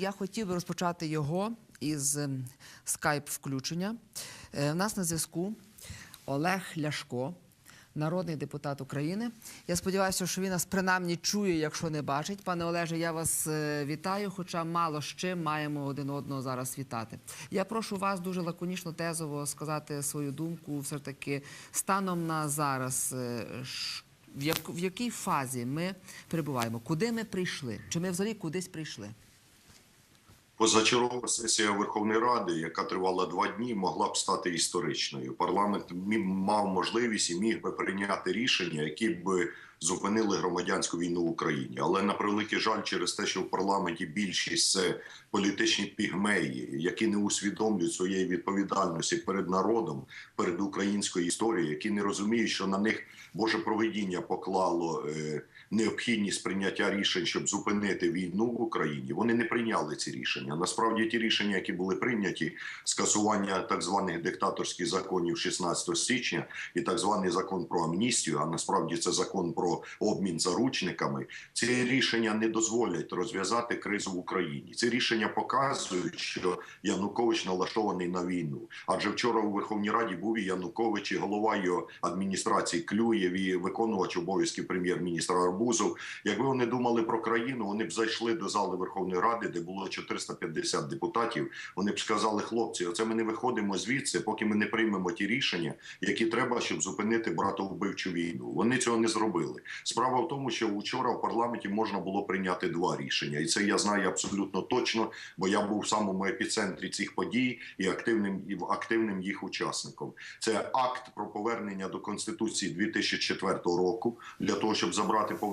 я хотів би розпочати його із ем, скайп-включення. Е, У нас на зв'язку Олег Ляшко, народний депутат України. Я сподіваюся, що він нас принаймні чує, якщо не бачить. Пане Олеже, я вас е, вітаю, хоча мало з чим маємо один одного зараз вітати. Я прошу вас дуже лаконічно тезово сказати свою думку, все ж таки, станом на зараз. е, в якій фазі ми перебуваємо? Куди ми прийшли? Чи ми взагалі кудись прийшли? Позачергова сесія Верховної Ради, яка тривала два дні, могла б стати історичною. Парламент мав можливість і міг би прийняти рішення, які б зупинили громадянську війну в Україні. Але на превеликий жаль, через те, що в парламенті більшість це політичні пігмеї, які не усвідомлюють своєї відповідальності перед народом, перед українською історією, які не розуміють, що на них Боже провидіння поклало е, необхідність прийняття рішень, щоб зупинити війну в Україні. Вони не прийняли ці рішення. Насправді, ті рішення, які були прийняті, скасування так званих диктаторських законів 16 січня і так званий закон про амністію, а насправді це закон про обмін заручниками. Ці рішення не дозволять розв'язати кризу в Україні. Ці рішення показують, що Янукович налаштований на війну. Адже вчора у Верховній Раді був і Янукович, і голова його адміністрації Клюєв, і виконувач обов'язків прем'єр-міністра Арбузов. Якби вони думали про країну, вони б зайшли до зали Верховної Ради, де було 450 депутатів. Вони б сказали, хлопці, оце ми не виходимо звідси, поки ми не приймемо ті рішення, які треба, щоб зупинити братовбивчу війну. Вони цього не зробили. Справа в тому, що вчора в парламенті можна було прийняти два рішення, і це я знаю абсолютно точно, бо я був в самому епіцентрі цих подій і активним і активним їх учасником. Це акт про повернення до конституції 2004 року для того, щоб забрати повноваження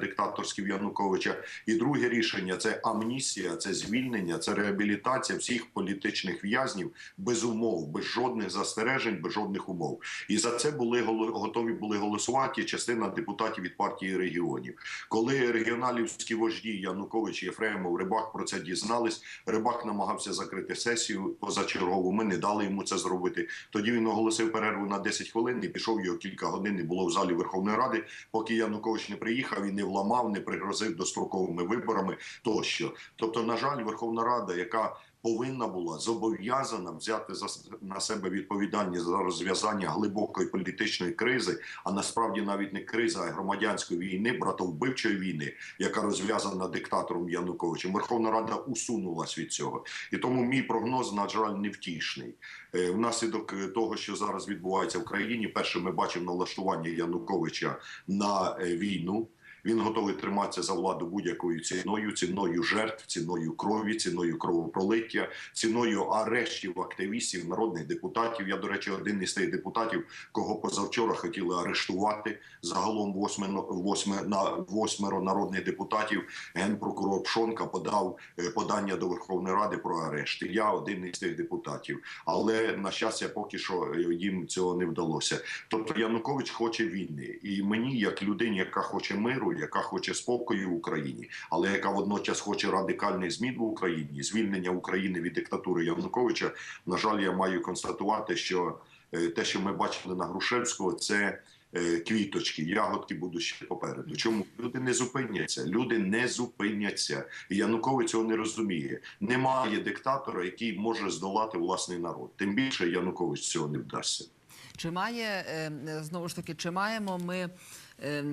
диктаторських Януковича. І друге рішення це амністія, це звільнення, це реабілітація всіх політичних в'язнів без умов, без жодних застережень, без жодних умов. І за це були готові були голосувати частина депутатів від партії регіонів. Коли регіоналівські вожді Янукович, Єфремов, Рибак про це дізнались, Рибак намагався закрити сесію позачергову. Ми не дали йому це зробити. Тоді він оголосив перерву на 10 хвилин і пішов його кілька годин. Не було в залі Верховної Ради, поки Янукович не приїхав і не вламав, не пригрозив достроковими виборами тощо. Тобто, на жаль, Верховна Рада, яка повинна була зобов'язана взяти за на себе відповідальність за розв'язання глибокої політичної кризи, а насправді навіть не кризи, а громадянської війни, братовбивчої війни, яка розв'язана диктатором Януковичем. Верховна Рада усунулась від цього, і тому мій прогноз, на жаль, невтішний. Е, Внаслідок е, того, що зараз відбувається в країні, перше ми бачимо налаштування Януковича на е, війну. Він готовий триматися за владу будь-якою ціною, ціною жертв, ціною крові, ціною кровопролиття, ціною арештів активістів, народних депутатів. Я, до речі, один із тих депутатів, кого позавчора хотіли арештувати. Загалом восьме, восьме, на восьмеро народних депутатів. Генпрокурор Пшонка подав е, подання до Верховної Ради про арешт. Я один із тих депутатів. Але на щастя, поки що е, їм цього не вдалося. Тобто Янукович хоче війни, і мені, як людині, яка хоче миру, яка хоче спокою в Україні, але яка водночас хоче радикальних змін в Україні, звільнення України від диктатури Януковича. На жаль, я маю констатувати, що е, те, що ми бачили на Грушевського, це. е, Квіточки, ягодки будуть ще попереду. Чому люди не зупиняться? Люди не зупиняться. І Янукович цього не розуміє. Немає диктатора, який може здолати власний народ. Тим більше Янукович цього не вдасться. Чи має е, знову ж таки, чи маємо ми е,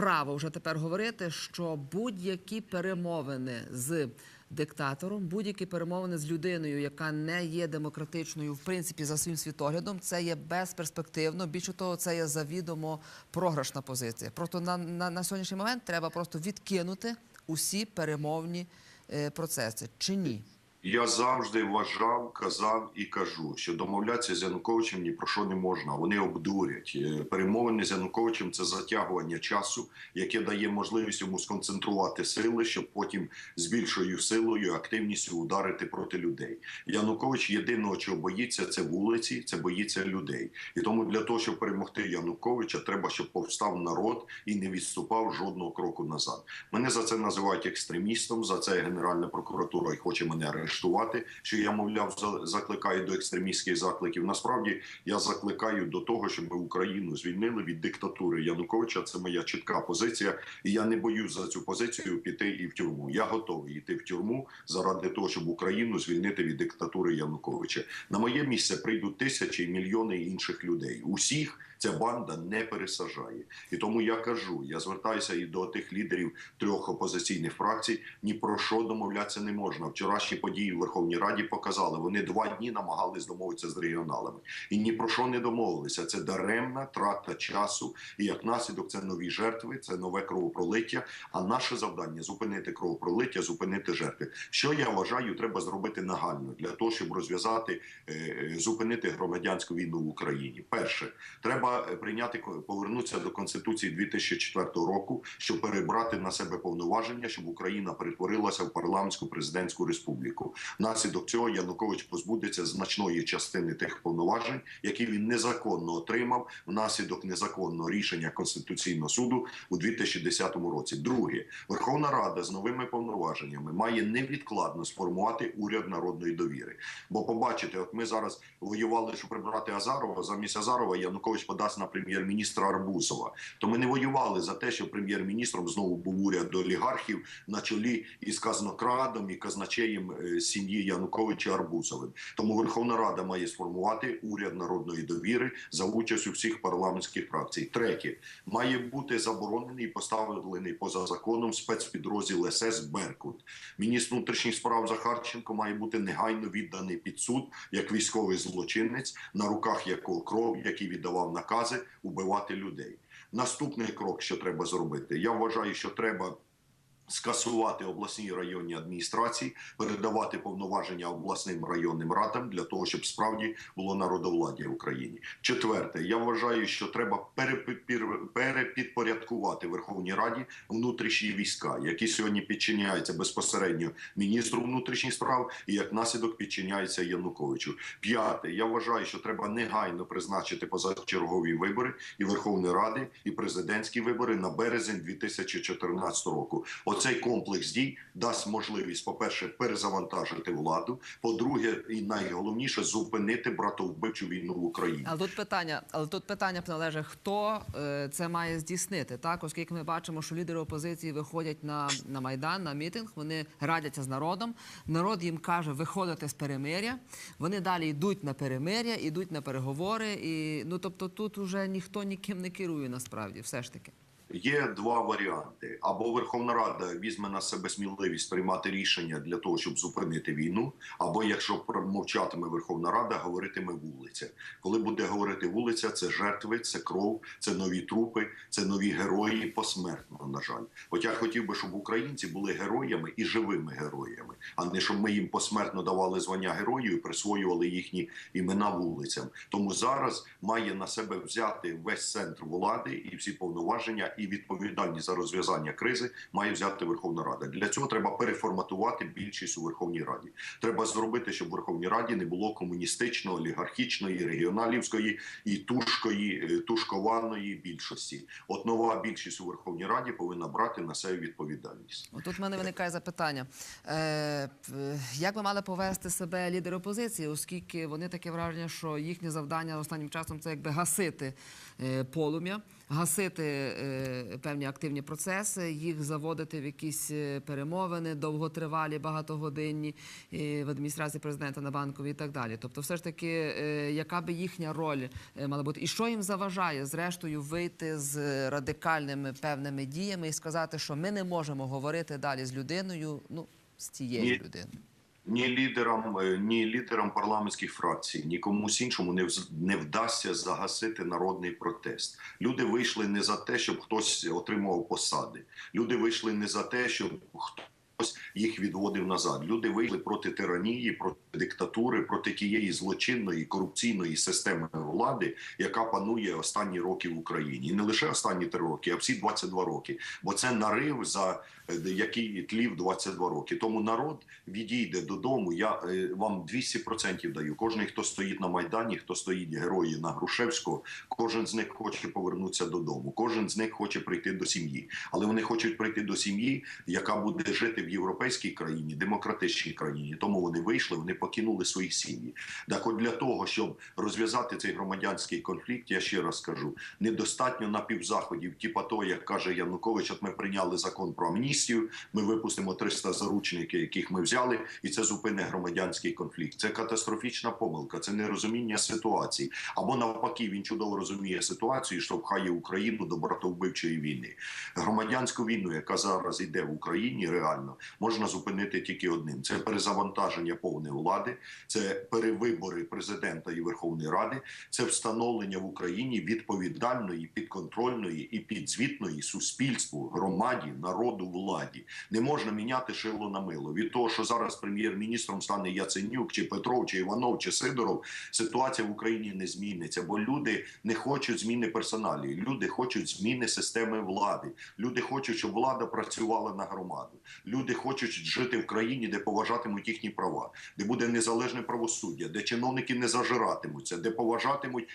право вже тепер говорити, що будь-які перемовини з диктатором, будь-які перемовини з людиною, яка не є демократичною, в принципі, за своїм світоглядом, це є безперспективно. Більше того, це є завідомо програшна позиція. Просто на, на, на сьогоднішній момент треба просто відкинути усі перемовні е, процеси, чи ні? Я завжди вважав, казав і кажу, що домовлятися з Януковичем ні про що не можна. Вони обдурять. Е, Перемовини з Януковичем це затягування часу, яке дає можливість йому сконцентрувати сили, щоб потім з більшою силою, активністю ударити проти людей. Янукович єдиного, чого боїться, це вулиці, це боїться людей. І тому для того, щоб перемогти Януковича, треба, щоб повстав народ і не відступав жодного кроку назад. Мене за це називають екстремістом. За це Генеральна прокуратура і хоче мене арештувати. Арештувати. Що я мовляв за- закликаю до екстремістських закликів. Насправді я закликаю до того, щоб ми Україну звільнили від диктатури Януковича. Це моя чітка позиція, і я не боюсь за цю позицію піти і в тюрму. Я готовий йти в тюрму заради того, щоб Україну звільнити від диктатури Януковича. На моє місце прийдуть тисячі і мільйони інших людей. Усіх ця банда не пересажає. І тому я кажу: я звертаюся і до тих лідерів трьох опозиційних фракцій. Ні про що домовлятися не можна. Вчорашні події в Верховній Раді показали. Вони два дні намагались домовитися з регіоналами, і ні про що не домовилися. Це даремна трата часу. І як наслідок, це нові жертви, це нове кровопролиття. А наше завдання зупинити кровопролиття, зупинити жертви. Що я вважаю, треба зробити нагально для того, щоб розв'язати, е, е, зупинити громадянську війну в Україні. Перше, треба е, прийняти повернутися до конституції 2004 року, щоб перебрати на себе повноваження, щоб Україна перетворилася в парламентську президентську республіку. Внаслідок цього Янукович позбудеться значної частини тих повноважень, які він незаконно отримав внаслідок незаконного рішення конституційного суду у 2010 році. Друге, Верховна Рада з новими повноваженнями має невідкладно сформувати уряд народної довіри. Бо побачите, от ми зараз воювали, щоб прибрати Азарова. Замість Азарова Янукович подасть на прем'єр-міністра Арбузова. То ми не воювали за те, щоб прем'єр-міністром знову був уряд до олігархів на чолі із казнокрадом і казначеєм е, сім'ї Януковича Арбузовим. Тому Верховна Рада має сформувати уряд народної довіри за участю всіх парламентських фракцій. Третє має бути заборонений і поставлений поза законом спецпідрозділ СС Беркут. Міністр внутрішніх справ Захарченко має бути негайно відданий під суд як військовий злочинець, на руках якого кров, який віддавав накази убивати людей. Наступний крок, що треба зробити, я вважаю, що треба. Скасувати обласні і районні адміністрації, передавати повноваження обласним районним радам для того, щоб справді було народовладдя в Україні. Четверте, я вважаю, що треба перепідпорядкувати Верховній Раді внутрішні війська, які сьогодні підчиняються безпосередньо міністру внутрішніх справ і як наслідок підчиняються Януковичу. П'яте, я вважаю, що треба негайно призначити позачергові вибори і Верховної Ради, і президентські вибори на березень 2014 року. Оцей комплекс дій дасть можливість, по-перше, перезавантажити владу. По-друге, і найголовніше зупинити братовбивчу війну в Україні. Але тут питання, але тут питання належить, хто е, це має здійснити, так? Оскільки ми бачимо, що лідери опозиції виходять на, на майдан, на мітинг, вони радяться з народом. Народ їм каже виходити з перемиря. Вони далі йдуть на перемиря, йдуть на переговори. І ну тобто тут уже ніхто ніким не керує насправді, все ж таки. Є два варіанти: або Верховна Рада візьме на себе сміливість приймати рішення для того, щоб зупинити війну, або якщо промовчатиме Верховна Рада, говоритиме вулиця. Коли буде говорити вулиця, це жертви, це кров, це нові трупи, це нові герої посмертно. На жаль, от я хотів би, щоб українці були героями і живими героями, а не щоб ми їм посмертно давали звання героїв і присвоювали їхні імена вулицям. Тому зараз має на себе взяти весь центр влади і всі повноваження і відповідальність за розв'язання кризи має взяти Верховна Рада. Для цього треба переформатувати більшість у Верховній Раді. Треба зробити, щоб в Верховній Раді не було комуністичної, олігархічної, регіоналівської і тушкої, е, тушкованої більшості. От нова більшість у Верховній Раді повинна брати на себе відповідальність. Отут в мене виникає запитання. Е, як би мали повести себе лідери опозиції, оскільки вони таке враження, що їхнє завдання останнім часом це якби гасити е, полум'я, гасити певні активні процеси, їх заводити в якісь е, перемовини довготривалі, багатогодинні е, в адміністрації президента на банковій і так далі. Тобто, все ж таки, е, яка би їхня роль мала бути, і що їм заважає, зрештою, вийти з радикальними певними діями і сказати, що ми не можемо говорити далі з людиною, ну з цією людиною. Ні лідерам, е, ні лідерам парламентських фракцій, ні комусь іншому не не вдасться загасити народний протест. Люди вийшли не за те, щоб хтось отримував посади. Люди вийшли не за те, щоб хтось їх відводив назад. Люди вийшли проти тиранії, проти диктатури, проти тієї злочинної корупційної системи влади, яка панує останні роки в Україні, і не лише останні три роки, а всі 22 роки. Бо це нарив за е, який тлів 22 роки. Тому народ відійде додому. Я е, вам 200% даю. Кожен, хто стоїть на майдані, хто стоїть герої на Грушевського, кожен з них хоче повернутися додому. Кожен з них хоче прийти до сім'ї, але вони хочуть прийти до сім'ї, яка буде жити в європейській країні, демократичній країні. Тому вони вийшли, вони покинули свої сім'ї. Так от для того, щоб розв'язати цей громадянський конфлікт, я ще раз скажу, недостатньо напівзаходів, типа того, як каже Янукович, от ми прийняли закон про амністію, ми випустимо 300 заручників, яких ми взяли, і це зупине громадянський конфлікт. Це катастрофічна помилка, це нерозуміння ситуації. Або навпаки, він чудово розуміє ситуацію, і штовхає Україну до братовбивчої війни. Громадянську війну, яка зараз йде в Україні, реально можна зупинити тільки одним: це перезавантаження повної влади, це перевибори президента і Верховної Ради, це встановлення в Україні відповідальної, підконтрольної і підзвітної суспільству, громаді, народу, владі. Не можна міняти шило на мило. Від того, що зараз прем'єр-міністром стане Яценюк, чи Петров, чи Іванов, чи Сидоров, ситуація в Україні не зміниться, бо люди не хочуть зміни персоналі. Люди хочуть зміни системи влади. Люди хочуть, щоб влада працювала на громаду. Люди хочуть жити в країні, де поважатимуть їхні права, де буде незалежне правосуддя, де чиновники не зажиратимуться, де поважатимуть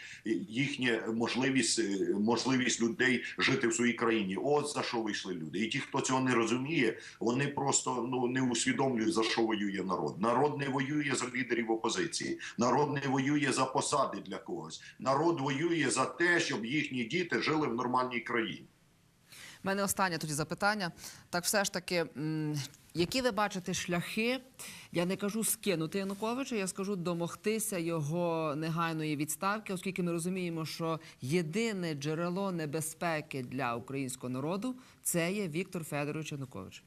їхню можливість, е, можливість людей жити в своїй країні. От за що вийшли люди. І ті, хто цього не розуміє, вони просто ну не усвідомлюють за що воює народ. Народ не воює за лідерів опозиції. Народ не воює за посади для когось. Народ воює за те, щоб їхні діти жили в нормальній країні. У мене останнє тоді запитання. Так все ж таки, які ви бачите шляхи, я не кажу скинути Януковича, я скажу домогтися його негайної відставки, оскільки ми розуміємо, що єдине джерело небезпеки для українського народу це є Віктор Федорович Янукович.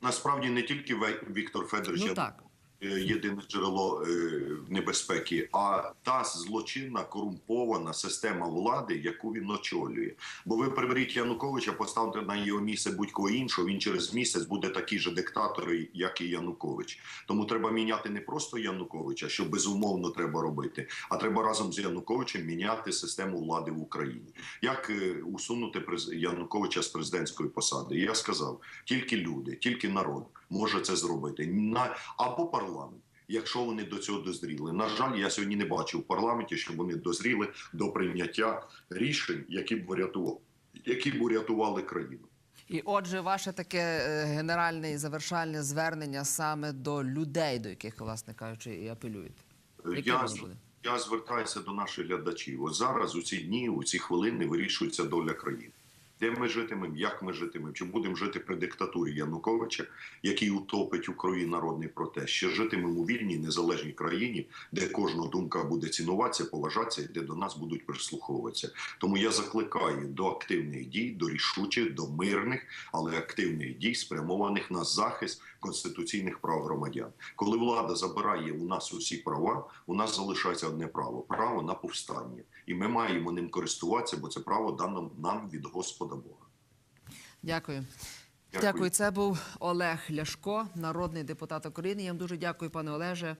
Насправді не тільки Віктор Федорович Ну так. Е, єдине джерело е, небезпеки, а та злочинна корумпована система влади, яку він очолює. Бо ви приберіть Януковича, поставте на його місце будь-кого іншого. Він через місяць буде такий же диктатор, як і Янукович. Тому треба міняти не просто Януковича, що безумовно треба робити, а треба разом з Януковичем міняти систему влади в Україні. Як е, усунути Януковича з президентської посади? Я сказав, тільки люди, тільки народ може це зробити. На або парламент. Якщо вони до цього дозріли, на жаль, я сьогодні не бачив в парламенті, щоб вони дозріли до прийняття рішень, які б врятували, які б урятували країну. І отже, ваше таке е, генеральне і завершальне звернення саме до людей, до яких, власне кажучи, і апелюєте. Я, я звертаюся до наших глядачів. От зараз у ці дні, у ці хвилини вирішується доля країни. Де ми житимемо, як ми житимемо, чи будемо жити при диктатурі Януковича, який утопить у крові народний протест, чи житимемо у вільній незалежній країні, де кожна думка буде цінуватися, поважатися, і де до нас будуть прислуховуватися. Тому я закликаю до активних дій, до рішучих, до мирних, але активних дій, спрямованих на захист конституційних прав громадян. Коли влада забирає у нас усі права, у нас залишається одне право право на повстання, і ми маємо ним користуватися, бо це право дано нам від Господа Бога. Дякую. Дякую. Дякую. Це був Олег Ляшко, народний депутат України. Я вам дуже дякую, пане Олеже.